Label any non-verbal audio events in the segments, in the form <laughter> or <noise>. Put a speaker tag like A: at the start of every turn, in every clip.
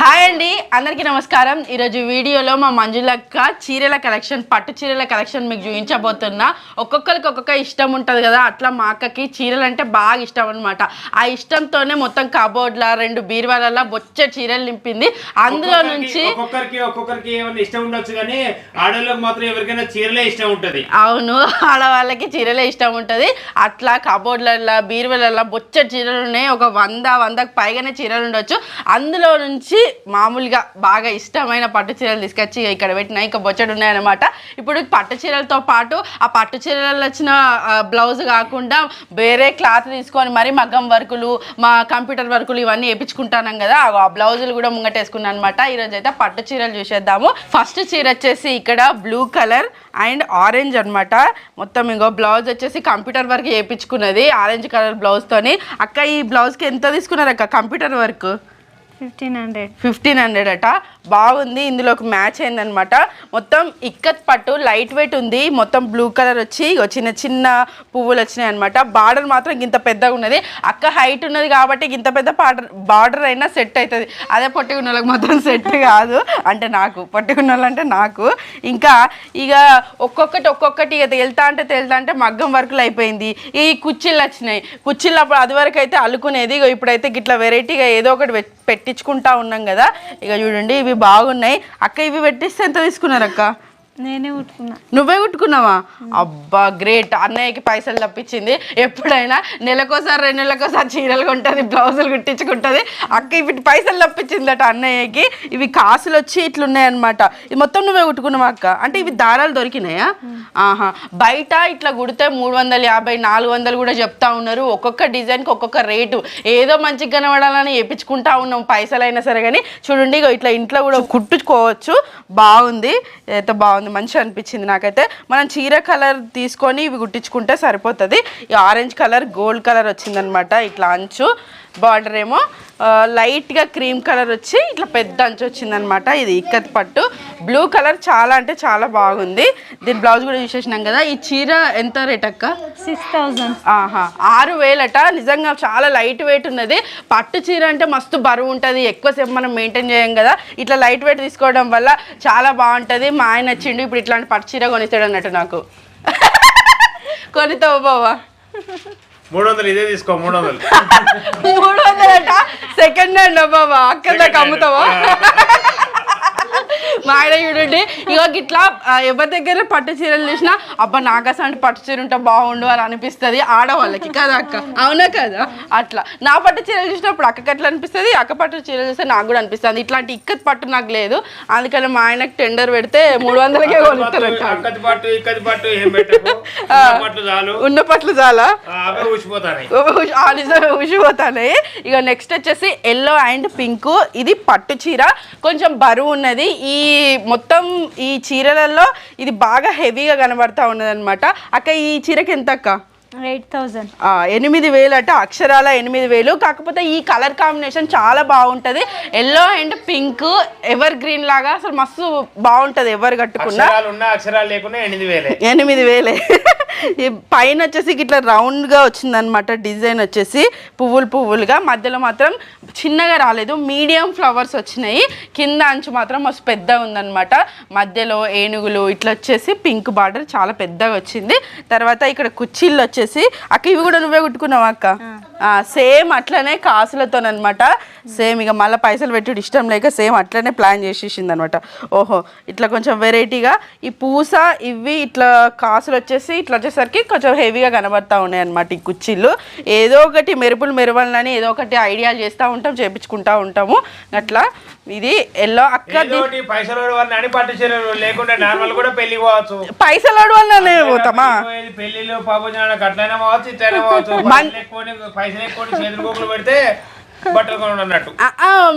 A: Hi అండి అందరికీ నమస్కారం. ఈరోజు వీడియోలో మా మంజులక్క చీరల కలెక్షన్ పట్టు చీరల కలెక్షన్ మీకు చూపించబోతున్నా. ఒక్కొక్కరికి ఒక్కొక్క ఇష్టం ఉంటుంది కదా అట్లా మా అక్కకి చీరలు అంటే బాగా ఇష్టం అనమాట ఆ ఇష్టంతోనే మొత్తం కబోర్డ్ల రెండు బీరువాల బొచ్చ చీరలు నింపింది. అందులో నుంచి
B: ఒక్కొక్కరికి ఒక్కొక్కరికి ఏమైనా ఇష్టం ఉండొచ్చు కానీ ఆడవాళ్ళకి మాత్రం ఎవరికైనా చీరలే ఇష్టం ఉంటది.
A: అవును <laughs> ఆడవాళ్ళకి చీరలే ఇష్టం ఉంటుంది. అట్లా కబోర్డ్లలో బీరువాలలో బొచ్చ చీరలు ఉన్నాయి ఒక వంద వందకు పైగానే చీరలు ఉండొచ్చు. అందులో నుంచి మామూలుగా బాగా ఇష్టమైన పట్టు చీరలు తీసుకొచ్చి ఇక్కడ పెట్టిన ఇంకా బొచ్చడు ఉన్నాయన్నమాట. ఇప్పుడు పట్టు చీరలతో పాటు ఆ పట్టు చీరలలో వచ్చిన బ్లౌజ్ కాకుండా వేరే క్లాత్ తీసుకొని మరి మగ్గం వర్కులు మా కంప్యూటర్ వర్కులు ఇవన్నీ వేయించుకుంటాను కదా ఆ బ్లౌజులు కూడా ముంగటేసుకున్నాను అనమాట ఈరోజు అయితే పట్టు చీరలు చూసేద్దాము. ఫస్ట్ చీర వచ్చేసి ఇక్కడ బ్లూ కలర్ అండ్ ఆరెంజ్ అన్నమాట. మొత్తం ఇంకో బ్లౌజ్ వచ్చేసి కంప్యూటర్ వర్క్ వేయించుకున్నది ఆరెంజ్ కలర్ బ్లౌజ్తోని అక్క ఈ బ్లౌజ్కి ఎంత తీసుకున్నారు అక్క computer work
C: fifteen hundred.
A: Fifteen hundred అట. బాగుంది. ఇందులోకి మ్యాచ్ అయిందనమాట మొత్తం ఇక్కత్ పట్టు లైట్ వెయిట్ ఉంది. మొత్తం బ్లూ కలర్ వచ్చి చిన్న చిన్న పువ్వులు వచ్చినాయి అనమాట బార్డర్ మాత్రం ఇంత పెద్దగా ఉన్నది. అక్క హైట్ ఉన్నది కాబట్టి ఇంత పెద్ద బార్డర్ బార్డర్ అయినా సెట్ అవుతుంది అదే పొట్టిగా వాళ్ళకి మాత్రం సెట్ కాదు. అంటే నాకు పొట్టిగా వాళ్ళంటే నాకు. ఇంకా ఇక ఒక్కొక్కటి ఒక్కొక్కటి ఇక తేలుతా అంటే తేలుతా అంటే మగ్గం వర్కులు అయిపోయింది. ఈ కుర్చీలు వచ్చినాయి. కుర్చీలు అప్పుడు అది వరకు అయితే అల్లుకునేది. ఇగో ఇప్పుడైతే గిట్లా వెరైటీగా ఏదో ఒకటి పెట్టి పెట్టించుకుంటా ఉన్నాం కదా. ఇక చూడండి ఇవి బాగున్నాయి. అక్క ఇవి పెట్టిస్తే ఎంత తీసుకున్నారు అక్క?
C: నేనే కుట్టుకున్నా
A: నువ్వే కుట్టుకున్నావా అబ్బా గ్రేట్. అన్నయ్యకి పైసలు తప్పించింది. ఎప్పుడైనా నెలకోసారి రెండు నెలకోసారి చీరలు కొంటుంది బ్లౌజులు కుట్టించుకుంటుంది. అక్క ఇవి పైసలు తప్పించిందట అన్నయ్యకి. ఇవి కాసులు వచ్చి ఇట్లున్నాయి అనమాట ఇది మొత్తం నువ్వే కుట్టుకున్నావా అక్క? అంటే ఇవి దారాలు దొరికినాయా? ఆహా. బయట ఇట్లా కుడితే మూడు వందల యాభై నాలుగు వందలు కూడా చెప్తా ఉన్నారు. ఒక్కొక్క డిజైన్కి ఒక్కొక్క రేటు. ఏదో మంచిగా కనబడాలని వేయించుకుంటా ఉన్నాం పైసలు అయినా సరే కానీ చూడండి ఇట్లా ఇంట్లో కూడా కుట్టుకోవచ్చు. బాగుంది. అయితే బాగుంది. మంచిగా అనిపించింది నాకైతే. మనం చీర కలర్ తీసుకొని ఇవి కుట్టించుకుంటే సరిపోతుంది. ఈ ఆరెంజ్ కలర్ గోల్డ్ కలర్ వచ్చిందనమాట ఇట్లా అంచు. బార్డర్ ఏమో లైట్గా క్రీమ్ కలర్ వచ్చి ఇట్లా పెద్ద అంచు వచ్చిందనమాట. ఇది ఇక్కత్ పట్టు. బ్లూ కలర్ చాలా అంటే చాలా బాగుంది. దీని బ్లౌజ్ కూడా చూసేసినాం కదా. ఈ చీర ఎంత రేట్ అక్క?
C: Six thousand.
A: ఆహా ఆరు వేలట. నిజంగా చాలా లైట్ వెయిట్ ఉన్నది. పట్టు చీర అంటే మస్తు బరువు ఉంటుంది. ఎక్కువసేపు మనం మెయింటైన్ చేయం కదా. ఇట్లా లైట్ వెయిట్ తీసుకోవడం వల్ల చాలా బాగుంటుంది. మా ఆయన వచ్చిండు ఇప్పుడు ఇట్లాంటి పట్టు చీర కొనిస్తాడు అన్నట్టు నాకు. <laughs> కొనితావు బావా?
B: మూడు వందలు ఇదే తీసుకో మూడు వందలు
A: మూడు వందలట సెకండ్ హ్యాండ్ బాబా అక్కడ దాకా అమ్ముతావా? మా ఆయన చూడండి ఇగో గిట్లా ఆ, ఎవరి దగ్గర పట్టు చీరలు చూసినా అబ్బా అసలు పట్టు చీర ఉంటే బాగుండు అని అనిపిస్తుంది ఆడవాళ్ళకి. కదా అక్క? అవునా కదా? అట్లా. నా పట్టు చీరలు చూసినప్పుడు అక్కకి ఎట్లా అనిపిస్తుంది? అక్క పట్టు చీరలు చూస్తే నాకు కూడా అనిపిస్తుంది. ఇట్లాంటి ఇక్కత్ పట్టు నాకు లేదు. అందుకని మా ఆయనకు టెండర్ పెడితే మూడు వందలకే
B: పెట్టకు. ఉన్న
A: పట్లు చాలా.
B: ఊసిపోతాయి
A: ఇక నెక్స్ట్ వచ్చేసి ఎల్లో అండ్ పింక్ ఇది పట్టు చీర. కొంచెం బరువు ఉన్నది. ఈ ఈ మొత్తం ఈ చీరలలో ఇది బాగా హెవీగా కనబడతా ఉన్నదనమాట అక్క ఈ చీరకి ఎంత అక్క? ఎనిమిది వేలు అట అక్షరాల ఎనిమిది వేలు. కాకపోతే ఈ కలర్ కాంబినేషన్ చాలా బాగుంటుంది. Yellow and pink evergreen లాగా అసలు మస్తు బాగుంటుంది ఎవరు కట్టుకున్నా.
B: అక్షరాలు ఉన్నా అక్షరాలు లేకున్నా ఎనిమిది వేలే.
A: ఎనిమిది వేలే. ఈ పైన వచ్చేసి ఇట్లా రౌండ్గా వచ్చిందనమాట డిజైన్ వచ్చేసి పువ్వులు పువ్వులుగా. మధ్యలో మాత్రం చిన్నగా రాలేదు మీడియం ఫ్లవర్స్ వచ్చినాయి. కింద అంచు మాత్రం మస్తు పెద్దగా ఉందన్నమాట. మధ్యలో ఏనుగులు ఇట్లా వచ్చేసి పింక్ బార్డర్ చాలా పెద్దగా వచ్చింది. తర్వాత ఇక్కడ కుర్చీళ్ళు వచ్చేసి అక్క ఇవి కూడా నువ్వే కుట్టుకున్నావా అక్క? సేమ్ అట్లనే కాసులతోనమాట సేమ్ ఇక మళ్ళీ పైసలు పెట్టుడు ఇష్టం లేక సేమ్ అట్లనే ప్లాన్ చేసేసింది అనమాట ఓహో ఇట్లా కొంచెం వెరైటీగా ఈ పూస ఇవి ఇట్లా కాసులు వచ్చేసి ఇట్లా వచ్చేసరికి కొంచెం హెవీగా కనబడతా ఉన్నాయి అనమాట ఈ కుర్చీలు. ఏదో ఒకటి మెరుపులు మెరువాలని ఏదో ఒకటి ఐడియాలు చేస్తూ ఉంటాం చేపించుకుంటా ఉంటాము. అట్లా ఇది ఎల్లో అక్క
B: పైసలు
A: పోతామా?
B: పైసలు ఎక్కువ చేతులు గోకులు పెడితే బట్టలు కొనడం అన్నట్టు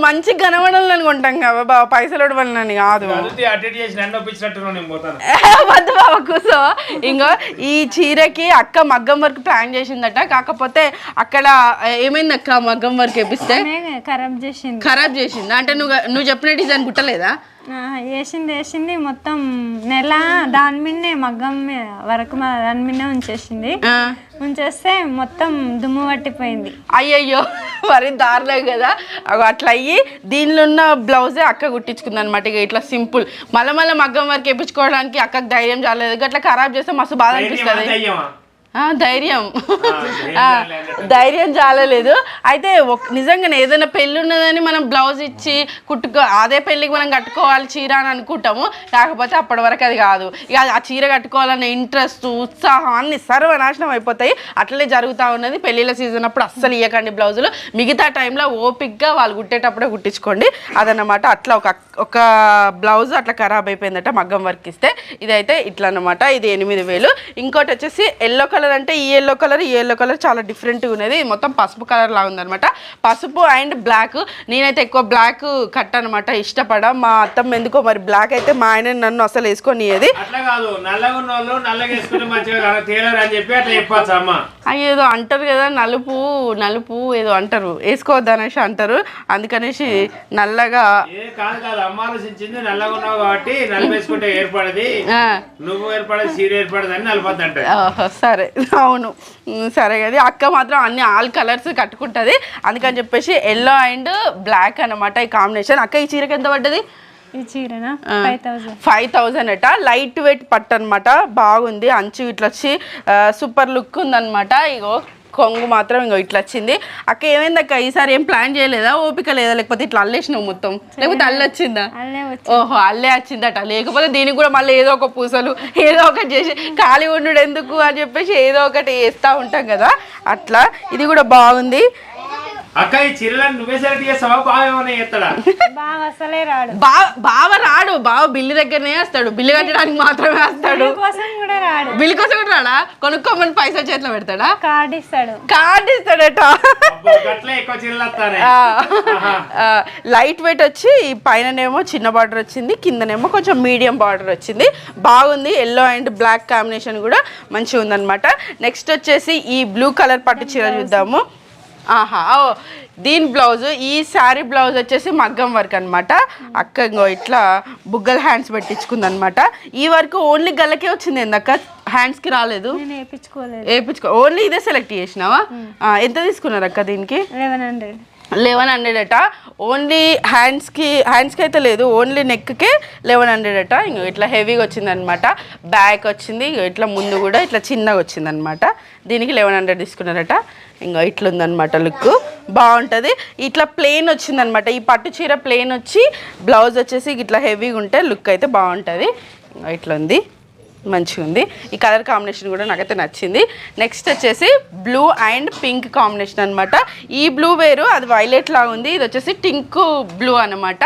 A: మంచి కనబడాలని కొంటాం కదా బాబా పైసలు వల్లని కాదు. వద్దు బాబా కూసో ఇంకో ఈ చీరకి అక్క మగ్గం వర్క్ ప్లాన్ చేసిందట కాకపోతే అక్కడ ఏమైంది అక్క మగ్గం వర్క్ వేపిస్తే?
C: ఖరాబ్ చేసింది.
A: ఖరాబ్ చేసింది? అంటే నువ్వు నువ్వు చెప్పిన డిజైన్ కుట్టలేదా?
C: వేసింది వేసింది. మొత్తం నెల దాని మీదనే మగ్గం మీద వరకు మా దాని మీదనే ఉంచేసింది. ఉంచేస్తే మొత్తం దుమ్ము పట్టిపోయింది.
A: అయ్యయ్యో మరి దారుణం కదా. అట్లా అయ్యి దీనిలో ఉన్న బ్లౌజే అక్క కుట్టించుకుంది అనమాట ఇక ఇట్లా సింపుల్. మళ్ళీ మళ్ళీ మగ్గం వరకు వేయించుకోవడానికి అక్కకి ధైర్యం చాలేదు. అట్లా ఖరాబ్ చేస్తే మస్తు బాధ అనిపిస్తుంది. ధైర్యం. <laughs>
B: ధైర్యం చాలలేదు.
A: అయితే నిజంగానే ఏదైనా పెళ్ళి ఉన్నదని మనం బ్లౌజ్ ఇచ్చి కుట్టుకో అదే పెళ్ళికి మనం కట్టుకోవాలి చీర అని అనుకుంటాము. కాకపోతే అప్పటి వరకు అది కాదు. ఇక ఆ చీర కట్టుకోవాలనే ఇంట్రెస్ట్ ఉత్సాహం అన్ని సర్వనాశనం అయిపోతాయి. అట్లనే జరుగుతూ ఉన్నది. పెళ్ళిళ్ళ సీజన్ అప్పుడు అస్సలు ఇవ్వకండి బ్లౌజులు. మిగతా టైంలో ఓపిక్గా వాళ్ళు కుట్టేటప్పుడే కుట్టించుకోండి. అదన్నమాట. అట్లా ఒక ఒక బ్లౌజ్ అట్లా ఖరాబ్ అయిపోయిందట మగ్గం వర్క్ ఇస్తే. ఇదైతే ఇట్లా అన్నమాట ఇది ఎనిమిది వేలు. ఇంకోటి వచ్చేసి ఎల్లో కలర్ అంటే ఈ ఎల్లో కలర్ ఈ ఎల్లో కలర్ చాలా డిఫరెంట్గా ఉన్నది. ఇది మొత్తం పసుపు కలర్ లా ఉందన్నమాట. పసుపు అండ్ బ్లాక్ నేనైతే ఎక్కువ బ్లాక్ కట్ అనమాట ఇష్టపడ. మా అత్తమ్మ ఎందుకో మరి బ్లాక్ అయితే మా ఆయన నన్ను అసలు
B: వేసుకుని
A: అయ్యి ఏదో అంటారు కదా నలుపు నలుపు ఏదో అంటారు. వేసుకోవద్దు అనేసి అంటారు. అందుకనేసి నల్లగా
B: ఏ కాదు కాదు. అమ్మ ఆలోచించింది నల్లగా ఉన్నావు కాబట్టి నల్ల వేసుకుంటే ఏర్పడది.
A: ఆ,
B: నువ్వు ఏర్పడదు సీర ఏర్పడదు అని నలపద్దు అంటే
A: ఆహా, సరే. అవును. సరే కదా అక్క మాత్రం అన్ని ఆల్ కలర్స్ కట్టుకుంటుంది. అందుకని చెప్పేసి ఎల్లో అండ్ బ్లాక్ అన్నమాట ఈ కాంబినేషన్ అక్క ఈ చీరకి ఎంత పడ్డది?
C: ఈ చీరనా? ఫైవ్ థౌజండ్
A: అట. లైట్ వెయిట్ పట్టు అనమాట బాగుంది. అంచు ఇట్లా వచ్చి సూపర్ లుక్ ఉందన్నమాట. ఇగో కొంగు మాత్రం ఇంకో ఇట్లా వచ్చింది. అక్క ఏమైంది అక్క? ఈసారి ఏం ప్లాన్ చేయలేదా? ఓపిక లేదా? లేకపోతే ఇట్లా అల్లేసినావు మొత్తం? లేకపోతే అల్లు వచ్చిందా? ఓహో అల్లే వచ్చిందట. లేకపోతే దీనికి కూడా మళ్ళీ ఏదో ఒక పూసలు ఏదో ఒకటి చేసి ఖాళీ ఉండు ఎందుకు? అని చెప్పేసి ఏదో ఒకటి వేస్తూ ఉంటాం కదా. అట్లా. ఇది కూడా బాగుంది.
B: అక్క ఈ చీరలను నువ్వే సెలెక్ట్ చేస్తావా? బాగా ఏమైనా చేస్తాడా?
C: బాగా అసలే రాడు.
A: బా బావ రాడు. బావ బిల్లు దగ్గరనే వేస్తాడు. బిల్లు కట్టడానికి మాత్రమే వేస్తాడు.
C: రాడు.
A: బిల్లు కోసం కూడా రాడా? కొనుక్కోమని పైసలు చేతిలో పెడతాడా?
C: కార్డు ఇస్తాడు.
A: కార్డు ఇస్తాడట. లైట్ వెయిట్ వచ్చి ఈ పైననేమో చిన్న బార్డర్ వచ్చింది కిందనేమో కొంచెం మీడియం బార్డర్ వచ్చింది. బాగుంది ఎల్లో అండ్ బ్లాక్ కాంబినేషన్ కూడా మంచిగా ఉందన్నమాట. నెక్స్ట్ వచ్చేసి ఈ బ్లూ కలర్ పట్టు చీర చూద్దాము. ఆహా ఓ దీని బ్లౌజ్ ఈ శారీ బ్లౌజ్ వచ్చేసి మగ్గం వర్క్ అనమాట అక్క ఇట్లా బుగ్గల హ్యాండ్స్ పెట్టించుకుంది అనమాట ఈ వర్క్ ఓన్లీ గల్లకే వచ్చింది ఏందక్క? హ్యాండ్స్కి రాలేదు.
C: నేను వేయించుకోలేదు
A: వేయించుకో ఓన్లీ ఇదే సెలెక్ట్ చేసినావా? ఎంత తీసుకున్నారు అక్క దీనికి?
C: లెవెన్ హండ్రెడ్
A: లెవెన్ హండ్రెడ్ అట. ఓన్లీ హ్యాండ్స్కి హ్యాండ్స్కి అయితే లేదు ఓన్లీ నెక్కే లెవెన్ హండ్రెడ్ అట. ఇంకో ఇట్లా హెవీగా వచ్చిందనమాట బ్యాక్ వచ్చింది ఇట్లా ముందు కూడా ఇట్లా చిన్నగా వచ్చిందనమాట దీనికి లెవెన్ హండ్రెడ్ తీసుకున్నారట. ఇంకా ఇట్లా ఉందన్నమాట లుక్. బాగుంటుంది. ఇట్లా ప్లెయిన్ వచ్చిందనమాట ఈ పట్టు చీర ప్లెయిన్ వచ్చి బ్లౌజ్ వచ్చేసి ఇట్లా హెవీగా ఉంటే లుక్ అయితే బాగుంటుంది. ఇంకో ఇట్లా ఉంది మంచిగా ఉంది ఈ కలర్ కాంబినేషన్ కూడా నాకైతే నచ్చింది. నెక్స్ట్ వచ్చేసి బ్లూ అండ్ పింక్ కాంబినేషన్ అనమాట ఈ బ్లూ వేరు అది వైలెట్ లాగా ఉంది ఇది వచ్చేసి టింక్ బ్లూ అనమాట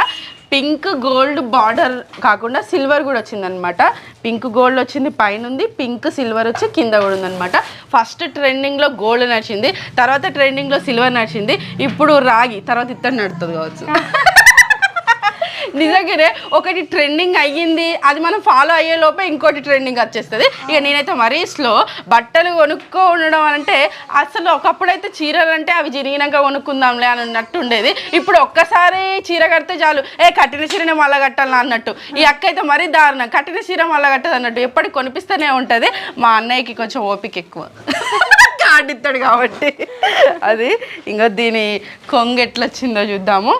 A: పింక్ గోల్డ్ బార్డర్ కాకుండా సిల్వర్ కూడా వచ్చిందనమాట పింక్ గోల్డ్ వచ్చింది పైన ఉంది పింక్ సిల్వర్ వచ్చి కింద కూడా ఉందనమాట ఫస్ట్ ట్రెండింగ్లో గోల్డ్ నడిచింది తర్వాత ట్రెండింగ్లో సిల్వర్ నడిచింది ఇప్పుడు రాగి తర్వాత ఇత్తడి నడుతుంది కావచ్చు. <laughs> నిజంగానే ఒకటి ట్రెండింగ్ అయ్యింది అది మనం ఫాలో అయ్యే లోపే ఇంకోటి ట్రెండింగ్ వచ్చేస్తుంది. ఇక నేనైతే మరీ స్లో బట్టలు కొనుక్కో ఉండడం అంటే అసలు ఒకప్పుడైతే చీరలు అంటే అవి జరిగినాక కొనుక్కుందాంలే అని అన్నట్టు ఉండేది. ఇప్పుడు ఒక్కసారి చీర కడితే చాలు ఏ కట్టిన చీరనే మళ్ళా కట్టాలి? అన్నట్టు. ఈ అక్క అయితే మరీ దారుణం. కట్టిన చీర మళ్ళా కట్టదు అన్నట్టు. ఎప్పటికి కొనిపిస్తూనే ఉంటుంది. మా అన్నయ్యకి కొంచెం ఓపిక ఎక్కువ. <laughs> కార్డు ఇస్తాడు కాబట్టి. అది ఇంకా దీని కొంగు ఎట్లా వచ్చిందో చూద్దాము.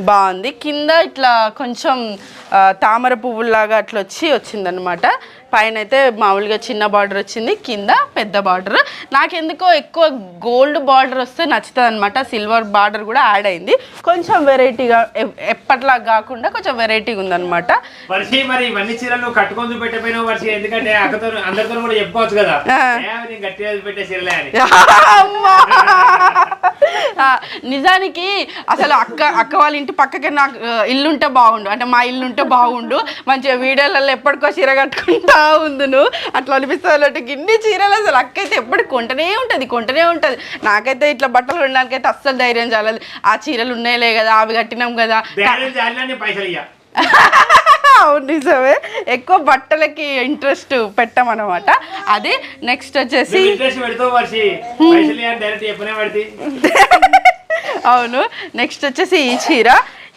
A: బాగుంది. కింద ఇట్లా కొంచెం తామర పువ్వులాగా అట్లా వచ్చి వచ్చిందనమాట పైన అయితే మామూలుగా చిన్న బార్డర్ వచ్చింది కింద పెద్ద బార్డర్ నాకెందుకో ఎక్కువ గోల్డ్ బార్డర్ వస్తే నచ్చుతుంది అనమాట సిల్వర్ బార్డర్ కూడా యాడ్ అయింది. కొంచెం వెరైటీగా ఎప్పట్లా కాకుండా కొంచెం వెరైటీగా ఉందన్నమాట.
B: వర్షి మరి ఇవన్నీ చీరలు నువ్వు కట్టుకొని చూపెట్టపోయినావు వర్షి. ఎందుకంటే అక్కతో అందరితో కూడా చెప్పుకోవచ్చు కదా.
A: ఆ.
B: ఏ, అవి నేను గట్టిగా పెట్టే చీరలే అని. <laughs>
A: అమ్మా! ఆ, నిజానికి అసలు అక్క అక్క వాళ్ళ ఇంటి పక్కకే నాకు ఇల్లుంటే బాగుండు. అంటే మా ఇల్లుంటే బాగుండు. మంచిగా వీడియోలలో ఎప్పటికో చీర కట్టుకుంటా ఉందును అట్లా అనిపిస్తుంది అన్నట్టు గిన్ని చీరలు అసలు అక్క అయితే ఎప్పటికి కొంటనే ఉంటుంది కొంటనే ఉంటుంది. నాకైతే ఇట్లా బట్టలు ఉండడానికి అయితే అస్సలు ధైర్యం చాలదు. ఆ చీరలు ఉన్నాయిలే కదా అవి కట్టినాం కదా. <laughs> అవును నిజమే. ఎక్కువ బట్టలకి ఇంట్రెస్ట్ పెట్టమన్నమాట అది నెక్స్ట్ వచ్చేసి <laughs> అవును. నెక్స్ట్ వచ్చేసి ఈ చీర.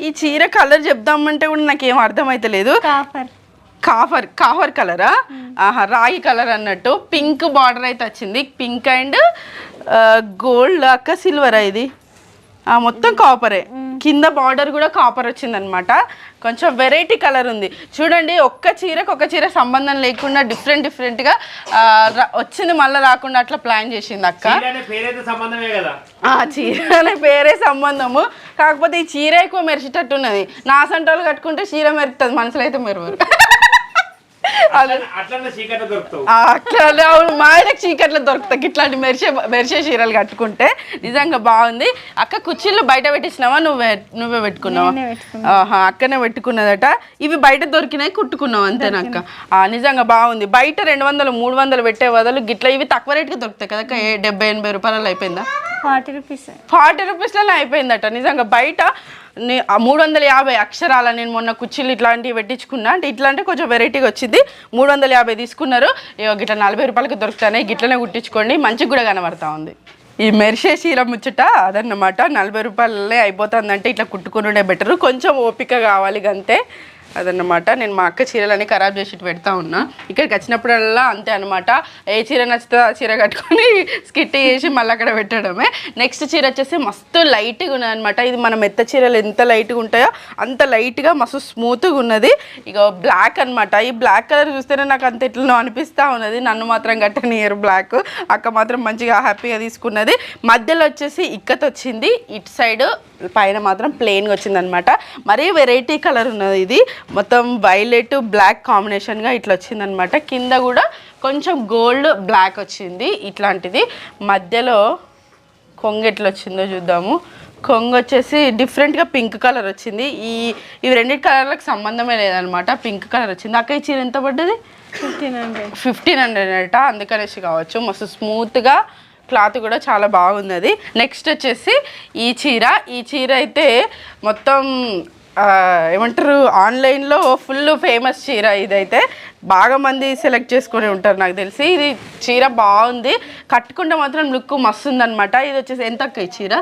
A: ఈ చీర కలర్ చెప్దామంటే కూడా నాకేం అర్థమైతలేదు.
C: కాఫర్
A: కాఫర్ కాఫర్ కలరా? ఆహా రాగి కలర్ అన్నట్టు. పింక్ బార్డర్ అయితే వచ్చింది. పింక్ అండ్ గోల్డ్ అక్క సిల్వర్ ఇది? ఆ, మొత్తం కాపరే. కింద బార్డర్ కూడా కాపర్ వచ్చిందనమాట కొంచెం వెరైటీ కలర్ ఉంది. చూడండి ఒక్క చీరకు ఒక చీర సంబంధం లేకుండా డిఫరెంట్ డిఫరెంట్గా వచ్చింది మళ్ళీ రాకుండా అట్లా ప్లాన్ చేసింది అక్క.
B: చీర అనే పేరైతే సంబంధమే కదా?
A: ఆ చీర అనే పేరే సంబంధము. కాకపోతే ఈ చీర ఎక్కువ మెరిచేటట్టు ఉన్నది. నా సంటోళ్ళు కట్టుకుంటే చీర మెరుతుంది మనసులో అయితే మెరవరు అది
B: అట్లనే చీకట్లో దొరుకుతావు
A: ఆ, అట్లా అవును మా ఆయనకు చీకట్లో దొరుకుతాయి. ఇట్లాంటి మెరిసే మెరిసే చీరలు కట్టుకుంటే నిజంగా బాగుంది. అక్క కుర్చీలు బయట పెట్టించినావా నువ్వే నువ్వే పెట్టుకున్నావా? అక్కనే పెట్టుకున్నదట. ఇవి బయట దొరికినాయి కుట్టుకున్నావు అంతేనక్క ఆ, నిజంగా బాగుంది. బయట రెండు వందలు మూడు వందలు పెట్టే బదులు గిట్ల ఇవి తక్కువ రేటుకి దొరుకుతాయి కదా డెబ్బై ఎనభై రూపాయలు అయిపోయిందా?
C: Forty rupees.
A: ఫార్టీ రూపీస్లోనే అయిపోయిందట. నిజంగా బయట ఆ మూడు వందల యాభై అక్షరాల నేను మొన్న కుర్చీలు ఇట్లాంటివి పెట్టించుకున్నా. అంటే ఇట్లా అంటే కొంచెం వెరైటీగా వచ్చింది. మూడు వందల యాభై తీసుకున్నారు గిట్ల నలభై రూపాయలకి దొరుకుతాయి గిట్లనే కుట్టించుకోండి. మంచిగా కూడా కనబడతా ఉంది. ఈ మెరిసే చీర ముచ్చట అదన్నమాట. నలభై రూపాయలనే అయిపోతుందంటే ఇట్లా కుట్టుకునే బెటరు. కొంచెం ఓపిక కావాలి అంతే అదనమాట నేను మా అక్క చీరలన్నీ ఖరాబ్ చేసి పెడతా ఉన్నా. ఇక్కడికి వచ్చినప్పుడల్లా అంతే అనమాట ఏ చీర నచ్చితే ఆ చీర కట్టుకొని <laughs> స్కిట్ చేసి మళ్ళీ అక్కడ పెట్టడమే. నెక్స్ట్ చీర వచ్చేసి మస్తు లైట్గా ఉన్నది అనమాట ఇది మన మెత్త చీరలు ఎంత లైట్గా ఉంటాయో అంత లైట్గా మస్తు స్మూత్గా ఉన్నది. ఇక బ్లాక్ అన్నమాట. ఈ బ్లాక్ కలర్ చూస్తేనే నాకు అంత ఎట్లనో అనిపిస్తూ ఉన్నది. నన్ను మాత్రం కట్టనియరు బ్లాక్. అక్క మాత్రం మంచిగా హ్యాపీగా తీసుకున్నది. మధ్యలో వచ్చేసి ఇక్కత్ వచ్చింది ఇటు సైడ్ పైన మాత్రం ప్లెయిన్గా వచ్చిందనమాట. మరీ వెరైటీ కలర్ ఉన్నది ఇది. మొత్తం వైలెట్ బ్లాక్ కాంబినేషన్గా ఇట్లా వచ్చిందనమాట. కింద కూడా కొంచెం గోల్డ్ బ్లాక్ వచ్చింది ఇట్లాంటిది. మధ్యలో కొంగు ఎట్లా వచ్చిందో చూద్దాము. కొంగు వచ్చేసి డిఫరెంట్గా పింక్ కలర్ వచ్చింది. ఈ ఇవి రెండింటి కలర్లకు సంబంధమే లేదనమాట. పింక్ కలర్ వచ్చింది. అక్క ఈ చీర ఎంత పడ్డది?
C: ఫిఫ్టీన్ హండ్రెడ్
A: ఫిఫ్టీన్ హండ్రెడ్ అట. అందుకనేసి కావచ్చు. మస్తు స్మూత్గా క్లాత్ కూడా చాలా బాగున్నది నెక్స్ట్ వచ్చేసి ఈ చీర. ఈ చీర అయితే మొత్తం ఏమంటారు ఆన్లైన్లో ఫుల్ ఫేమస్ చీర ఇదైతే. బాగా మంది సెలెక్ట్ చేసుకొని ఉంటారు నాకు తెలిసి. ఇది చీర బాగుంది. కట్టుకుంటే మాత్రం లుక్ మస్తు ఉందన్నమాట ఇది వచ్చేసి ఎంత ఈ చీర?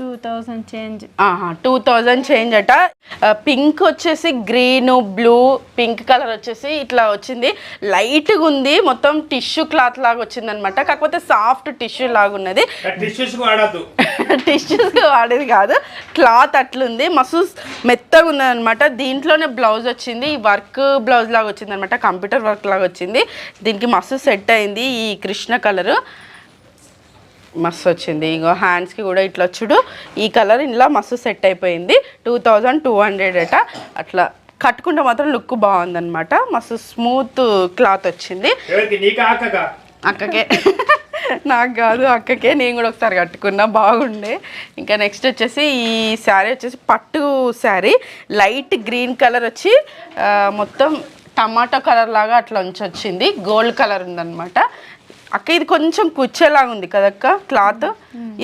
C: Two thousand change
A: two thousand change అట. పింక్ వచ్చేసి గ్రీన్ బ్లూ పింక్ కలర్ వచ్చేసి ఇట్లా వచ్చింది. లైట్గా ఉంది మొత్తం టిష్యూ క్లాత్ లాగా వచ్చింది అనమాట కాకపోతే సాఫ్ట్ టిష్యూ లాగా ఉన్నది.
B: టిష్యూస్ <laughs>
A: వాడేది కాదు. క్లాత్ అట్లుంది. మస్తు మెత్తగా ఉన్నది అనమాట దీంట్లోనే బ్లౌజ్ వచ్చింది. ఈ వర్క్ బ్లౌజ్ లాగా వచ్చింది అనమాట కంప్యూటర్ వర్క్ లాగా వచ్చింది. దీనికి మస్తు సెట్ అయింది ఈ కృష్ణ కలరు మస్తు వచ్చింది ఇంకో హ్యాండ్స్కి కూడా ఇట్లా చూడు ఈ కలర్ ఇలా మస్తు సెట్ అయిపోయింది. టూ థౌజండ్ టూ హండ్రెడ్ అట. అట్లా కట్టుకుంటే మాత్రం లుక్ బాగుందన్నమాట. మస్తు స్మూత్ క్లాత్ వచ్చింది. అక్కకే? <laughs> నాకు కాదు అక్కకే. నేను కూడా ఒకసారి కట్టుకున్నా. బాగుండే. ఇంకా నెక్స్ట్ వచ్చేసి ఈ శారీ వచ్చేసి పట్టు శారీ లైట్ గ్రీన్ కలర్ వచ్చి మొత్తం టమాటా కలర్ లాగా అట్లా ఉంచి వచ్చింది గోల్డ్ కలర్ ఉందన్నమాట. అక్క ఇది కొంచెం కుచ్చేలాగా ఉంది కదక్క క్లాత్?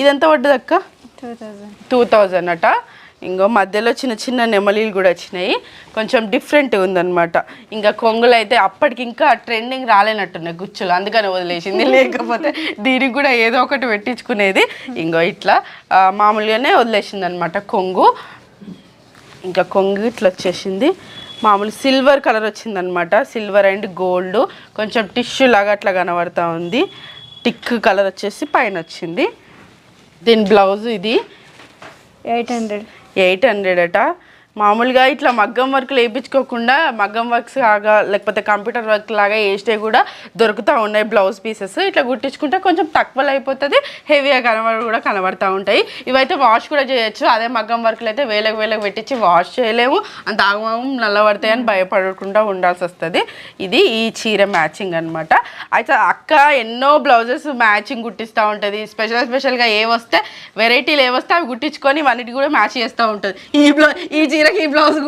A: ఇదెంత పడ్డది అక్క?
C: టూ థౌజండ్
A: టూ థౌజండ్ అట. ఇంకో మధ్యలో చిన్న చిన్న నెమలీలు కూడా వచ్చినాయి. కొంచెం డిఫరెంట్ ఉందన్నమాట. ఇంకా కొంగులు అయితే అప్పటికి ఇంకా ట్రెండింగ్ రాలేనట్టున్నాయి గుచ్చులు. అందుకని వదిలేసింది. <laughs> లేకపోతే దీనికి కూడా ఏదో ఒకటి పెట్టించుకునేది. ఇంకో ఇట్లా మామూలుగానే వదిలేసింది అనమాట కొంగు. ఇంకా కొంగు ఇట్లా వచ్చేసింది. మామూలు సిల్వర్ కలర్ వచ్చిందనమాట. Silver and gold. కొంచెం టిష్యూ లాగా అట్లా కనబడతా ఉంది. టిక్ కలర్ వచ్చేసి పైన వచ్చింది. దీని బ్లౌజ్ ఇది.
C: Eight hundred.
A: ఎయిట్ హండ్రెడ్ అట. మామూలుగా ఇట్లా మగ్గం వర్క్లు వేయించుకోకుండా మగ్గం వర్క్స్ లాగా లేకపోతే కంప్యూటర్ వర్క్ లాగా వేస్తే కూడా దొరుకుతూ ఉన్నాయి బ్లౌజ్ పీసెస్. ఇట్లా కుట్టించుకుంటే కొంచెం తక్కువలో అయిపోతుంది హెవీగా కనబడి కూడా కనబడుతూ ఉంటాయి. ఇవైతే వాష్ కూడా చేయొచ్చు అదే మగ్గం వర్క్లు అయితే వేలకు వేలకు పెట్టించి వాష్ చేయలేము. అంత ఆగమం నల్లబడతాయని భయపడకుండా ఉండాల్సి వస్తుంది. ఇది ఈ చీర మ్యాచింగ్ అన్నమాట. అయితే అక్క ఎన్నో బ్లౌజెస్ మ్యాచింగ్ కుట్టిస్తూ ఉంటుంది. స్పెషల్ స్పెషల్గా ఏ వస్తే వెరైటీలు ఏ వస్తే అవి కుట్టించుకొని ఇవన్నిటి కూడా మ్యాచ్ చేస్తూ ఉంటుంది. ఈ బ్లౌ ఈ చీరకి ఈ బ్లౌజ్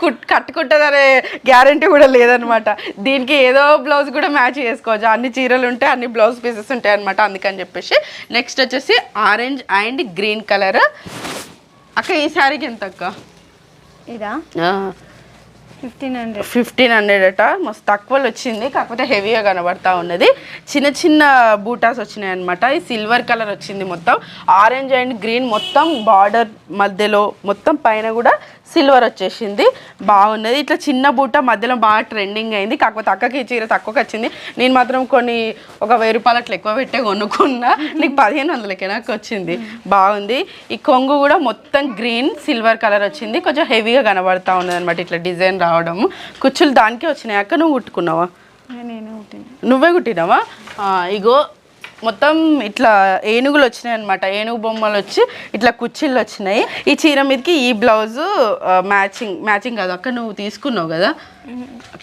A: కుట్ కట్టుకుంటుందనే గ్యారంటీ కూడా లేదనమాట. దీనికి ఏదో బ్లౌజ్ కూడా మ్యాచ్ చేసుకోవచ్చు. అన్ని చీరలు ఉంటాయి అన్ని బ్లౌజ్ పీసెస్ ఉంటాయి అనమాట అందుకని చెప్పేసి. నెక్స్ట్ వచ్చేసి ఆరెంజ్ అండ్ గ్రీన్ కలర్. అక్క ఈ శారీకి ఎంత అక్క
C: ఇదా ఫిఫ్టీన్ హండ్రెడ్.
A: ఫిఫ్టీన్ హండ్రెడ్ అట. మస్తు తక్కువలో వచ్చింది కాకపోతే హెవీగా కనబడతా ఉన్నది. చిన్న చిన్న బూటాస్ వచ్చినాయి అనమాట ఈ సిల్వర్ కలర్ వచ్చింది మొత్తం. ఆరెంజ్ అండ్ గ్రీన్ మొత్తం బార్డర్ మధ్యలో మొత్తం పైన కూడా సిల్వర్ వచ్చేసింది. బాగున్నది. ఇట్లా చిన్న బూట మధ్యలో బాగా ట్రెండింగ్ అయింది. కాకపోతే అక్కకి చీర తక్కువకి వచ్చింది. నేను మాత్రం కొన్ని ఒక వెయ్యి రూపాయలు అట్లా ఎక్కువ పెట్టే కొనుక్కున్నా. నీకు పదిహేను వందలకి నాకు వచ్చింది. బాగుంది. ఈ కొంగు కూడా మొత్తం గ్రీన్ సిల్వర్ కలర్ వచ్చింది. కొంచెం హెవీగా కనబడతా ఉన్నది అనమాట ఇట్లా డిజైన్ రావడము కుచ్చులు దానికే వచ్చినాయి? అక్క నువ్వు కుట్టుకున్నావా? నువ్వే కుట్టినావా? ఇగో మొత్తం ఇట్లా ఏనుగులు వచ్చినాయి అనమాట ఏనుగు బొమ్మలు వచ్చి ఇట్లా కుర్చీలు వచ్చినాయి. ఈ చీర మీదకి ఈ బ్లౌజ్ మ్యాచింగ్ మ్యాచింగ్ కాదు అక్క నువ్వు తీసుకున్నావు కదా?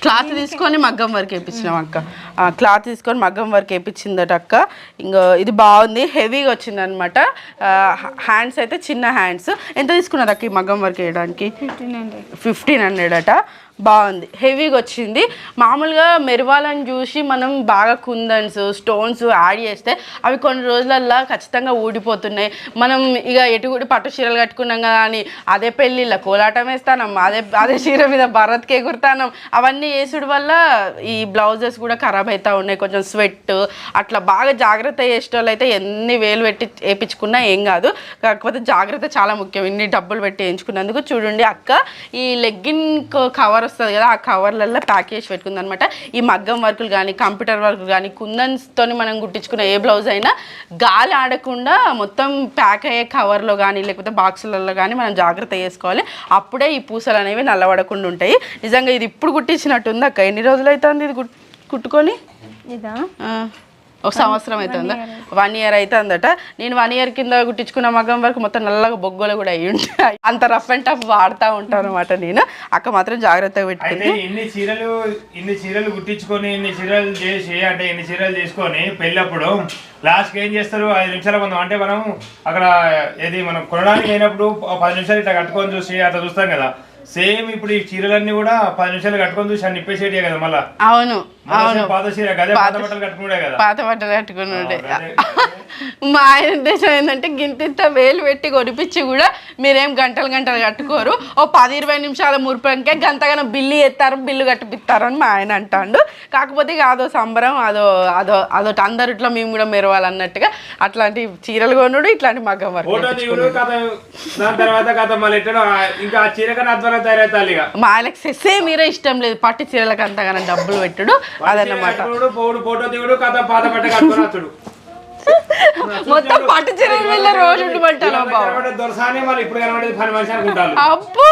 A: క్లాత్ తీసుకొని మగ్గం వర్క్ వేయించినాం అక్క. ఆ, క్లాత్ తీసుకొని మగ్గం వర్క్ వేయించిందట అక్క. ఇంకా ఇది బాగుంది హెవీగా వచ్చింది అనమాట హ్యాండ్స్ అయితే చిన్న హ్యాండ్స్. ఎంత తీసుకున్నారు అక్క ఈ మగ్గం వర్క్ వేయడానికి?
C: Fifteen hundred.
A: ఫిఫ్టీన్ హండ్రెడ్ అట. బాగుంది. హెవీగా వచ్చింది. మామూలుగా మెరవాలని చూసి మనం బాగా కుందన్స్ స్టోన్స్ యాడ్ చేస్తే అవి కొన్ని రోజులల్లో ఖచ్చితంగా ఊడిపోతున్నాయి. మనం ఇక ఎటుగుడి పట్టు చీరలు కట్టుకున్నాం కదా అని అదే పెళ్ళిళ్ళ కోలాటం వేస్తానం అదే అదే చీర మీద భరత్కి ఎగురుతానం అవన్నీ వేసుడు వల్ల ఈ బ్లౌజెస్ కూడా ఖరాబ్ అవుతూ ఉన్నాయి. కొంచెం స్వెట్ అట్లా బాగా జాగ్రత్త చేసేటోళ్ళు అయితే ఎన్ని వేలు పెట్టి వేయించుకున్నా ఏం కాదు. కాకపోతే జాగ్రత్త చాలా ముఖ్యం. ఇన్ని డబ్బులు పెట్టి వేయించుకున్నందుకు చూడండి అక్క. ఈ లెగ్గిన్ కవర్ వస్తుంది కదా ఆ కవర్లలో ప్యాక్ చేసి పెట్టుకుంది అనమాట ఈ మగ్గం వర్కులు కానీ కంప్యూటర్ వర్కులు కానీ కుందన్స్తోని మనం కుట్టించుకున్న ఏ బ్లౌజ్ అయినా గాలి ఆడకుండా మొత్తం ప్యాక్ అయ్యే కవర్లో కానీ లేకపోతే బాక్సులలో కానీ మనం జాగ్రత్త చేసుకోవాలి. అప్పుడే ఈ పూసలు అనేవి నల్లబడకుండా ఉంటాయి. నిజంగా ఇది ఇప్పుడు కుట్టించినట్టుంది అక్క ఎన్ని రోజులు అవుతుంది ఇది కుట్- కుట్టుకొని?
C: ఇదా?
A: ఒక సంవత్సరం అవుతుందా వన్ ఇయర్ అవుతుందట నేను వన్ ఇయర్ కింద కుట్టించుకున్న మగ్గం వరకు మొత్తం నల్లగా బొగ్గలు కూడా అయ్యి ఉంటాయి. అంత రఫ్ అండ్ టఫ్ వాడుతూ ఉంటాను అనమాట నేను. అక్క మాత్రం జాగ్రత్తగా
B: అయితే
A: పెట్టుకుంది
B: ఇన్ని చీరలు ఇన్ని చీరలు కుట్టించుకొని ఇన్ని చీరలు చేసి అంటే ఇన్ని చీరలు చేసుకొని పెళ్ళప్పుడు లాస్ట్కి ఏం చేస్తారు? ఐదు నిమిషాల కొందాం. అంటే మనం అక్కడ ఏది మనం కొనడానికి అయినప్పుడు పది నిమిషాలు ఇట్లా కట్టుకొని చూసి అట్లా చూస్తాం కదా. సేమ్ ఇప్పుడు ఈ చీరలన్నీ కూడా పది నిమిషాలు కట్టుకొని చూసి అన్ని నిప్పేసేటియే కదా మళ్ళా.
A: అవును. అవును.
B: పాత చీర గదే పాత బట్టలు
A: కట్టుకున్నాడే
B: అదే.
A: మా ఆయన ఉద్దేశం ఏంటంటే గింతింత వేలు పెట్టి కొనిపించి కూడా మీరేం గంటలు గంటలు కట్టుకోరు. ఓ పది ఇరవై నిమిషాల మురిపంకే గంతగానో బిల్లు ఎత్తారు బిల్లు కట్టిపిస్తారు అని మా ఆయన అంటాడు. కాకపోతే ఇక అదో సంబరం అదో అదో అదొకటి అందరిట్లో మేము కూడా మెరవాలన్నట్టుగా అట్లాంటి చీరలు కొనుడు ఇట్లాంటి మగ్గం వర్క్ మా ఆయనకి సేమ్ మీరే ఇష్టం లేదు. పట్టు చీరలకు అంతగానో డబ్బులు పెట్టుడు. అదన్నమాట.
B: కట్టుకునుడు, పోవుడు ఫోటో దిగుడు కథ పాత బట్ట కట్టుకొని <laughs> వచ్చుడు
A: మొత్తం పట్టు చీరలు వెళ్ళే రోజు ఉండమంటాను బాబు?
B: కనబడే దొరసానే మళ్ళీ ఇప్పుడు కనబడేది పని మనిషి అనుకుంటారు.
A: అబ్బో!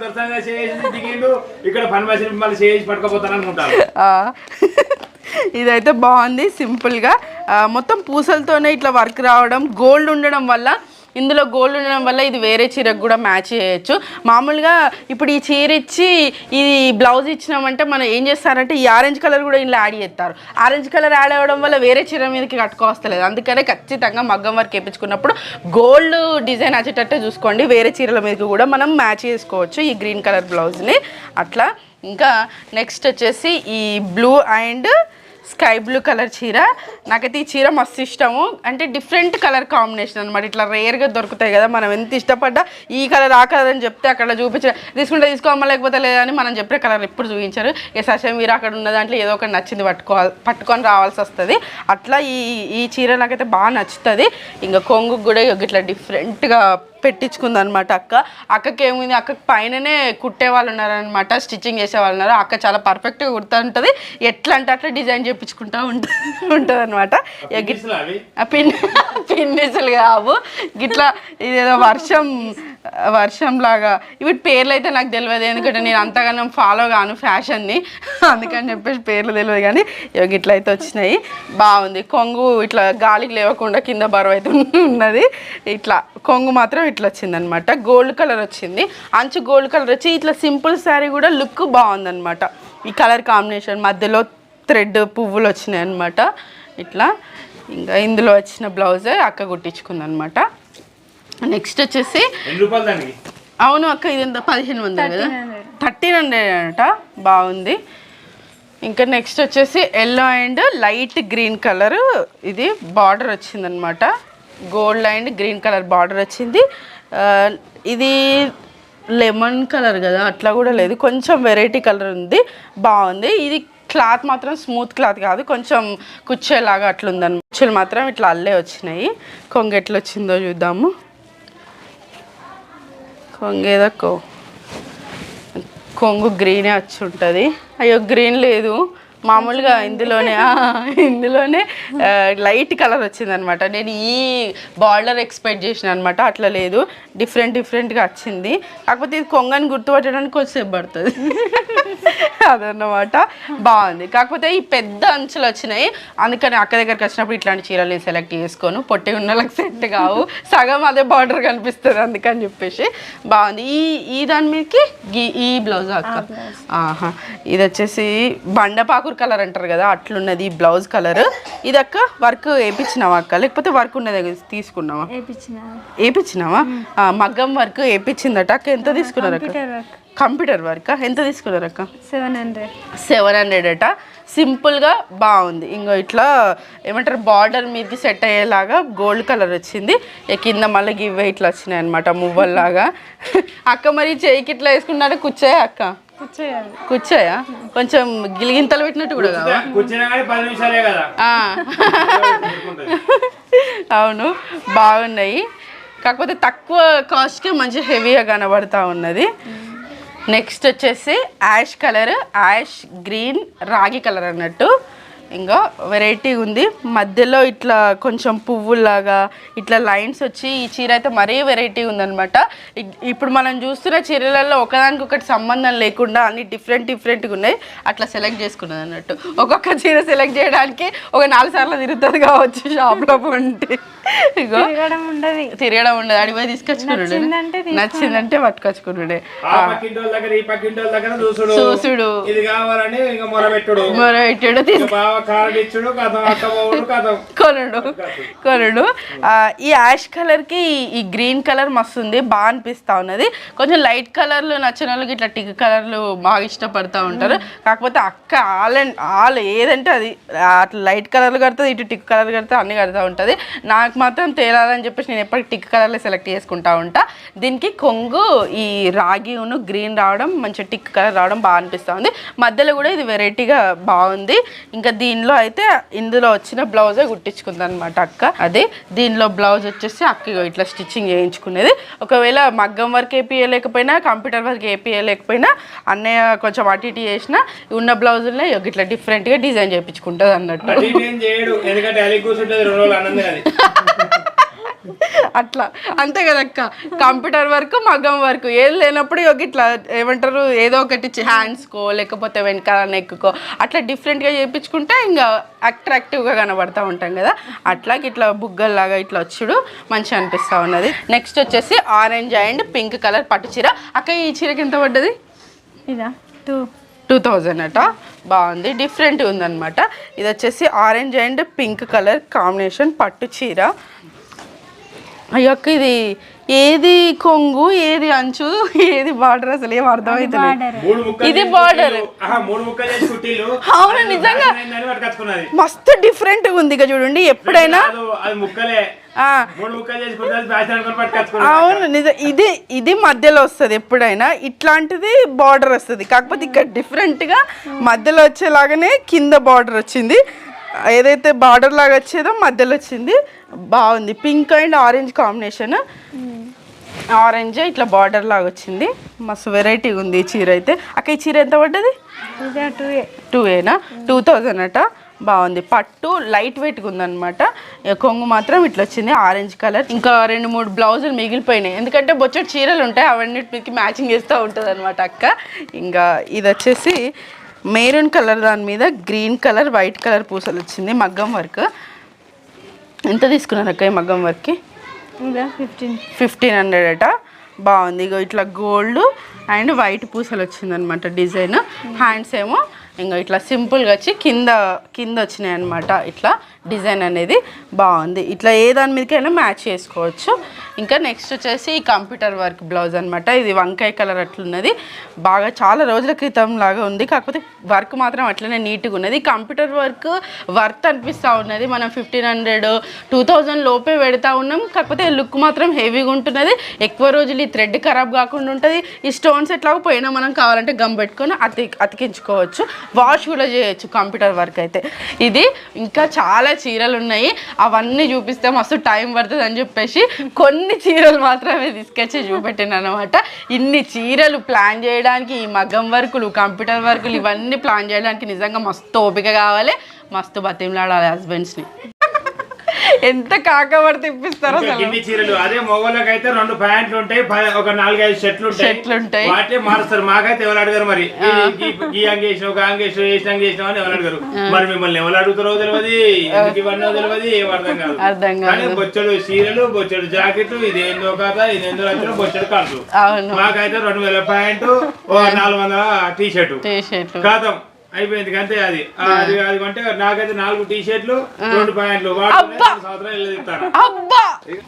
B: దొరసానే చేసి దిగిండు ఇక్కడ పని మనిషిని మళ్ళీ చేసి పట్టుకోపోతాను అనుకుంటారు.
A: ఆ, ఇదైతే బాగుంది సింపుల్గా. ఆ, మొత్తం పూసలతోనే ఇట్లా వర్క్ రావడం గోల్డ్ ఉండడం వల్ల ఇందులో గోల్డ్ ఉండడం వల్ల ఇది వేరే చీరకు కూడా మ్యాచ్ చేయొచ్చు. మామూలుగా ఇప్పుడు ఈ చీర ఇచ్చి ఇది బ్లౌజ్ ఇచ్చినామంటే మనం ఏం చేస్తారంటే ఈ ఆరెంజ్ కలర్ కూడా ఇందులో యాడ్ చేస్తారు. ఆరెంజ్ కలర్ యాడ్ అవ్వడం వల్ల వేరే చీర మీదకి కట్టుకోవస్తలేదు. అందుకనే ఖచ్చితంగా మగ్గం వర్క్ వేయించుకున్నప్పుడు గోల్డ్ డిజైన్ వచ్చేటట్టే చూసుకోండి. వేరే చీరల మీదకి కూడా మనం మ్యాచ్ చేసుకోవచ్చు ఈ గ్రీన్ కలర్ బ్లౌజ్ని అట్లా ఇంకా నెక్స్ట్ వచ్చేసి ఈ blue and sky blue colour చీర. నాకైతే ఈ చీర మస్తు ఇష్టము. అంటే డిఫరెంట్ కలర్ కాంబినేషన్ అనమాట ఇట్లా రేర్గా దొరుకుతాయి కదా మనం ఎంత ఇష్టపడ్డా ఈ కలర్ ఆ కలర్ అని చెప్తే అక్కడ చూపించ తీసుకుంటే తీసుకోమా లేకపోతే లేదని మనం చెప్పే కలర్ ఎప్పుడు చూపించారు. ఏ సశం మీరు అక్కడ ఉన్న దాంట్లో ఏదో ఒకటి నచ్చింది పట్టుకోవాలి పట్టుకొని రావాల్సి వస్తుంది. అట్లా ఈ ఈ చీర నాకైతే బాగా నచ్చుతుంది. ఇంకా కొంగు కూడా ఇట్లా డిఫరెంట్గా పెట్టించుకుంది అనమాట అక్క. అక్కకి ఏముంది? అక్కకి పైననే కుట్టే వాళ్ళు ఉన్నారనమాట స్టిచ్చింగ్ చేసే వాళ్ళు ఉన్నారు. అక్క చాలా పర్ఫెక్ట్గా కుడుతూ ఉంటుంది. ఎట్లా అంటే అట్లా డిజైన్ చేయించుకుంటూ ఉంటుంది ఉంటుంది అనమాట పిన్ పిన్నిసులు కావు. గిట్లా ఇదేదో వర్షం వర్షం లాగా వీటి పేర్లు అయితే నాకు తెలియదు ఎందుకంటే నేను అంతగానో ఫాలో కాను ఫ్యాషన్ని. అందుకని చెప్పేసి పేర్లు తెలియదు కానీ ఇవి గిట్ల అయితే వచ్చినాయి. బాగుంది. కొంగు ఇట్లా గాలికి లేవకుండా కింద బరువు అయితే ఉన్నది. ఇట్లా కొంగు మాత్రం ఇట్లా వచ్చిందనమాట. గోల్డ్ కలర్ వచ్చింది. అంచు గోల్డ్ కలర్ వచ్చి ఇట్లా సింపుల్ శారీ కూడా లుక్ బాగుందన్నమాట ఈ కలర్ కాంబినేషన్ మధ్యలో థ్రెడ్ పువ్వులు వచ్చినాయి అనమాట ఇట్లా ఇంకా ఇందులో వచ్చిన బ్లౌజే అక్క కుట్టించుకుందనమాట. నెక్స్ట్ వచ్చేసి
B: ఎన్ని రూపాయలు దానికి?
A: అవును అక్క ఇది ఎంత? పదిహేను వందలు కదా? Thirteen hundred. అంట. బాగుంది. ఇంకా నెక్స్ట్ వచ్చేసి yellow and light green colour ఇది బార్డర్ వచ్చిందనమాట. Gold and green colour border వచ్చింది. ఇది లెమన్ కలర్ కదా అట్లా కూడా లేదు. కొంచెం వెరైటీ కలర్ ఉంది బాగుంది. ఇది క్లాత్ మాత్రం స్మూత్ క్లాత్ కాదు కొంచెం కుచ్చేలాగా అట్లుందని కుచ్చులు మాత్రం ఇట్లా అల్లే వచ్చినాయి. కొంగ ఎట్లా వచ్చిందో చూద్దాము. కొంగేదో కొంగు గ్రీనే వచ్చి ఉంటుంది. అయ్యో గ్రీన్ లేదు. మామూలుగా ఇందులోనే <laughs> ఇందులోనే లైట్ కలర్ వచ్చిందనమాట. నేను ఈ బార్డర్ ఎక్స్పెక్ట్ చేసిన అనమాట అట్లా లేదు. డిఫరెంట్ డిఫరెంట్గా వచ్చింది. కాకపోతే ఇది కొంగని గుర్తుపట్టడానికి కొంచెంసేపు పడుతుంది. <laughs> అదన్నమాట. బాగుంది. కాకపోతే ఈ పెద్ద అంచులు వచ్చినాయి. అందుకని అక్క దగ్గరికి వచ్చినప్పుడు ఇట్లాంటి చీరలు నేను సెలెక్ట్ చేసుకోను. పొట్టి ఉన్న వాళ్ళకి సెట్ కావు. సగం అదే బార్డర్ కనిపిస్తుంది అందుకని చెప్పేసి. బాగుంది. ఈ ఈ దాని మీదకి ఈ బ్లౌజ్ అక్క? ఆహా. ఇది వచ్చేసి బండపాకురు కలర్ అంటారు కదా అట్లున్నది బ్లౌజ్ కలర్. ఇది అక్క వర్క్ వేయించినావా అక్క? లేకపోతే వర్క్ ఉన్నది తీసుకున్నావా? వేయించినావా ఆ, మగ్గం వర్క్ వేయించిందట అక్క. ఎంత తీసుకున్నారు అక్క?
C: Computer work.
A: ఎంత తీసుకున్నారు అక్క?
C: Seven hundred.
A: సెవెన్ హండ్రెడ్ అట. సింపుల్గా బాగుంది. ఇంకో ఇట్లా ఏమంటారు బార్డర్ మీదకి సెట్ అయ్యేలాగా గోల్డ్ కలర్ వచ్చింది. కింద మళ్ళీ ఇవే ఇట్లా వచ్చినాయి అనమాట మువ్వల్లాగా. <laughs> అక్క మరి చేయికి ఇట్లా వేసుకున్నాడు కూర్చోయా అక్క. కూర్చోయా? కొంచెం గిలిగింతలు పెట్టినట్టు కూడా. అవును బాగున్నాయి. కాకపోతే తక్కువ కాస్ట్కే మంచి హెవీగా కనబడతా ఉన్నది. నెక్స్ట్ వచ్చేసి యాష్ కలర్ యాష్ గ్రీన్ రాగి కలర్ అన్నట్టు. ఇంకా వెరైటీ ఉంది. మధ్యలో ఇట్లా కొంచెం పువ్వులాగా ఇట్లా లైన్స్ వచ్చి ఈ చీర అయితే మరీ వెరైటీ ఉందన్నమాట. ఇ- ఇప్పుడు మనం చూస్తున్న చీరలలో ఒకదానికి ఒకటి సంబంధం లేకుండా అన్ని డిఫరెంట్ డిఫరెంట్గా ఉన్నాయి. అట్లా సెలెక్ట్ చేసుకున్నది అన్నట్టు. ఒక్కొక్క చీర సెలెక్ట్ చేయడానికి ఒక నాలుగు సార్లు తిరుగుతుంది కావచ్చు షాప్లో ఉంటే. ఇగో
C: తిరగడం ఉండదు.
A: తిరగడం ఉండదు. అడిపోయి తీసుకొచ్చుకున్నాడు.
C: నచ్చిందంటే
A: పట్టుకొచ్చుకున్నాడు.
B: చూసుడు. మొరబెట్టుడు
A: మరో కొనుడు కొనుడు. ఈ యాష్ కలర్కి ఈ- గ్రీన్ కలర్ మస్తు ఉంది బాగా అనిపిస్తా ఉన్నది. కొంచెం లైట్ కలర్లు నచ్చిన వాళ్ళకి ఇట్లా టిక్ కలర్లు బాగా ఇష్టపడతా ఉంటారు. కాకపోతే అక్క ఆల్ అండ్ ఆల్ ఏదంటే అది అట్లా లైట్ కలర్లు కడుతుంది ఇటు టిక్ కలర్ కడితే అన్ని కడతా ఉంటుంది. నాకు మాత్రం తేలాలని చెప్పేసి నేను ఎప్పటికీ టిక్ కలర్లే సెలెక్ట్ చేసుకుంటా ఉంటా. దీనికి కొంగు ఈ రాగి ఉన్ను గ్రీన్ రావడం మంచి టిక్ కలర్ రావడం బాగా అనిపిస్తూ ఉంది. మధ్యలో కూడా ఇది వెరైటీగా బాగుంది. ఇంకా దీనిలో అయితే ఇందులో వచ్చిన బ్లౌజే కుట్టించుకుంది అనమాట అక్క. అదే దీనిలో బ్లౌజ్ వచ్చేసి అక్క ఇట్లా స్టిచ్చింగ్ చేయించుకునేది. ఒకవేళ మగ్గం వర్క్ వేపియలేకపోయినా కంప్యూటర్ వర్క్ వేపియలేకపోయినా అన్నయ్య కొంచెం అటు ఇటు చేసిన ఉన్న బ్లౌజులనే ఇట్లా డిఫరెంట్గా డిజైన్ చేయించుకుంటుంది అన్నట్టు <laughs> అట్లా. అంతే కదక్క. కంప్యూటర్ వర్క్ మగ్గం వర్క్. ఏది లేనప్పుడు ఇట్లా ఏమంటారు ఏదో ఒకటి హ్యాండ్స్కో లేకపోతే వెనకాల నెక్కుకో అట్లా డిఫరెంట్గా చేయించుకుంటే ఇంకా అట్రాక్టివ్గా కనబడతా ఉంటాం కదా. అట్లా ఇట్లా బుగ్గల్లాగా ఇట్లా వచ్చుడు మంచిగా అనిపిస్తూ ఉన్నది. నెక్స్ట్ వచ్చేసి ఆరెంజ్ అండ్ పింక్ కలర్ పట్టు చీర. అక్క ఈ చీరకి ఎంత పడ్డది?
C: ఇదా టూ.
A: టూ థౌజండ్ అట. బాగుంది. డిఫరెంట్ ఉందన్నమాట. ఇది వచ్చేసి orange and pink colour combination పట్టు చీర. అయ్యక్క ఇది ఏది కొంగు ఏది అంచు ఏది బార్డర్ అసలు ఏం
C: బార్డర్.
B: ముక్కలు
A: ఇది
B: కుట్టిల్లు
A: అవును, నిజంగా. మస్తు డిఫరెంట్ ఉంది ఇక చూడండి ఎప్పుడైనా.
B: కాదు, అది ముక్కలే.
A: ఆ,
B: మూడు ముక్కలు చేసి కుట్టాలి ఫ్యాషన్ అనుకుని పట్టుకొచ్చుకున్నది
A: అవును నిజం ఇది ఇది మధ్యలో వస్తుంది ఎప్పుడైనా. ఇట్లాంటిది బార్డర్ వస్తుంది. కాకపోతే ఇక్కడ డిఫరెంట్గా మధ్యలో వచ్చేలాగానే కింద బార్డర్ వచ్చింది. ఏదైతే బార్డర్ లాగా వచ్చేదో మధ్యలో వచ్చింది. బాగుంది. Pink and orange combination. Orange ఇట్లా బార్డర్ లాగా వచ్చింది. మస్తు వెరైటీ ఉంది ఈ చీర అయితే. అక్క ఈ చీర ఎంత పడ్డది?
C: టూ
A: ఏనా టూ థౌజండ్ అట. బాగుంది. పట్టు లైట్ వెయిట్గా ఉందన్నమాట. ఇక కొంగు మాత్రం ఇట్లా వచ్చింది. ఆరెంజ్ కలర్ ఇంకా రెండు మూడు బ్లౌజులు మిగిలిపోయినాయి. ఎందుకంటే బొచ్చటి చీరలు ఉంటాయి. అవన్నిటికి మ్యాచింగ్ చేస్తూ ఉంటుంది అనమాట అక్క. ఇంకా ఇది వచ్చేసి మెరూన్ కలర్ దాని మీద గ్రీన్ కలర్ వైట్ కలర్ పూసలు వచ్చింది మగ్గం వర్క్. ఎంత తీసుకున్నారు అక్క ఈ మగ్గం వర్క్కి?
C: ఫిఫ్టీన్
A: ఫిఫ్టీన్ హండ్రెడ్ అట. బాగుంది. ఇగో ఇట్లా గోల్డ్ అండ్ వైట్ పూసలు వచ్చిందనమాట డిజైన్. హ్యాండ్స్ ఏమో ఇంకా ఇట్లా సింపుల్గా వచ్చి కింద కింద వచ్చినాయి అనమాట ఇట్లా డిజైన్ అనేది బాగుంది. ఇట్లా ఏ దాని మీదకైనా మ్యాచ్ చేసుకోవచ్చు. ఇంకా నెక్స్ట్ వచ్చేసి ఈ కంప్యూటర్ వర్క్ బ్లౌజ్ అనమాట ఇది వంకాయ కలర్ అట్లున్నది. బాగా చాలా రోజుల క్రితం లాగా ఉంది. కాకపోతే వర్క్ మాత్రం అట్లనే నీట్గా ఉన్నది. కంప్యూటర్ వర్క్ వర్త్ అనిపిస్తూ ఉన్నది. మనం ఫిఫ్టీన్ హండ్రెడ్ టూ థౌజండ్ లోపే పెడతా ఉన్నాం. కాకపోతే లుక్ మాత్రం హెవీగా ఉంటున్నది. ఎక్కువ రోజులు ఈ థ్రెడ్ ఖరాబ్ కాకుండా ఉంటుంది. ఈ స్టోన్స్ ఎట్లాగో పోయినా మనం కావాలంటే గమ్ పెట్టుకొని అతి అతికించుకోవచ్చు. వాష్ కూడా చేయొచ్చు కంప్యూటర్ వర్క్ అయితే. ఇది ఇంకా చాలా చీరలు ఉన్నాయి. అవన్నీ చూపిస్తే మస్తు టైం పడుతుంది అని చెప్పేసి కొన్ని చీరలు మాత్రమే తీసుకొచ్చి చూపెట్టిన అనమాట ఇన్ని చీరలు ప్లాన్ చేయడానికి ఈ మగ్గం వర్కులు కంప్యూటర్ వర్కులు ఇవన్నీ ప్లాన్ చేయడానికి నిజంగా మస్తు ఓపిక కావాలి. మస్తు బతిమలాడాలి హస్బెండ్స్ని ఎంత కాకపడితే ఇప్పిస్తారో
B: గిన్ని చీరలు. అదే మొగోళ్ళకి అయితే రెండు ప్యాంట్లు ఉంటాయి ఒక నాలుగైదు షర్ట్లు ఉంటాయి
A: షర్ట్లు ఉంటాయి.
B: వాటిని మారుస్తారు. మాకైతే ఎవరు అడగారు మరి. ఈ- ఈ- ఈ అంగ వేసినావు ఒక అంగ వేసినావు వేసిన అని ఎవరు అడగారు. మరి మిమ్మల్ని ఎవరు అడుగుతారో తెలియదు ఇవన్నో తెలియదు ఏం అర్థం కాదు.
A: అర్థం కాదు.
B: కానీ బొచ్చడు చీరలు బొచ్చడు జాకెట్లు ఇదేందో కాదా ఇదేందో వచ్చిన బొచ్చడు కాదు. మాకైతే రెండు వేల ప్యాంటు నాలుగు వందల టీ షర్టు
A: టీ షర్ట్లు
B: కాదం. అయిపోయింది అంతే అది. ఆ, అది అది అంటే నాకైతే నాలుగు టీ షర్ట్లు రెండు ప్యాంట్లు
A: అబ్బా!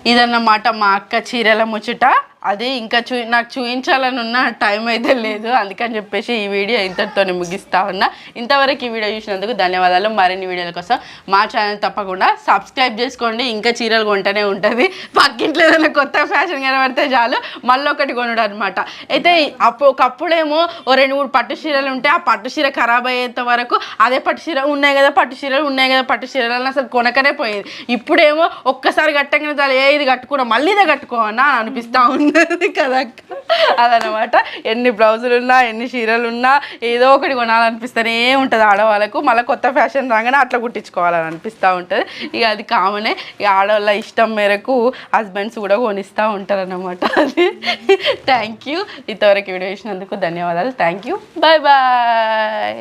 A: ఇదన్నమాట మా అక్క చీరల ముచ్చట. అది ఇంకా చూ నాకు చూపించాలని ఉన్న టైం అయితే లేదు. అందుకని చెప్పేసి ఈ వీడియో ఇంతటితోనే ముగిస్తా ఉన్నా. ఇంతవరకు ఈ వీడియో చూసినందుకు ధన్యవాదాలు. మరిన్ని వీడియోల కోసం మా ఛానల్ తప్పకుండా సబ్స్క్రైబ్ చేసుకోండి. ఇంకా చీరలు కొంటనే ఉంటుంది. పక్కింట్లో ఏదైనా కొత్త ఫ్యాషన్ కనబడితే చాలు. మళ్ళీ ఒకటి కొనుడు అనమాట అయితే అప్పుడు ఒకప్పుడేమో ఓ రెండు మూడు పట్టు చీరలు ఉంటే ఆ పట్టు చీర ఖరాబ్ అయ్యేంత వరకు అదే పట్టు చీర ఉన్నాయి కదా పట్టు చీరలు ఉన్నాయి కదా పట్టు చీరలు అని అసలు కొనకనే పోయేది. ఇప్పుడేమో ఒక్కసారి కట్టగానే చాలు. ఏ ఇది కట్టుకున్నా మళ్ళీ ఇదే కట్టుకోవన్నా అనిపిస్తూ ఉంది. ఉన్నది కదా అదనమాట. ఎన్ని బ్లౌజులు ఉన్నా ఎన్ని చీరలు ఉన్నా ఏదో ఒకటి కొనాలనిపిస్తూనే ఉంటుంది ఆడవాళ్ళకు. మళ్ళీ కొత్త ఫ్యాషన్ రాగానే అట్లా కుట్టించుకోవాలని అనిపిస్తూ ఉంటుంది. ఇక అది కామనే ఇక ఆడవాళ్ళ ఇష్టం మేరకు హస్బెండ్స్ కూడా కొనిస్తూ ఉంటారు అనమాట అది. థ్యాంక్ యూ ఇంతవరకు వీడియో చేసినందుకు ధన్యవాదాలు. Thank you bye bye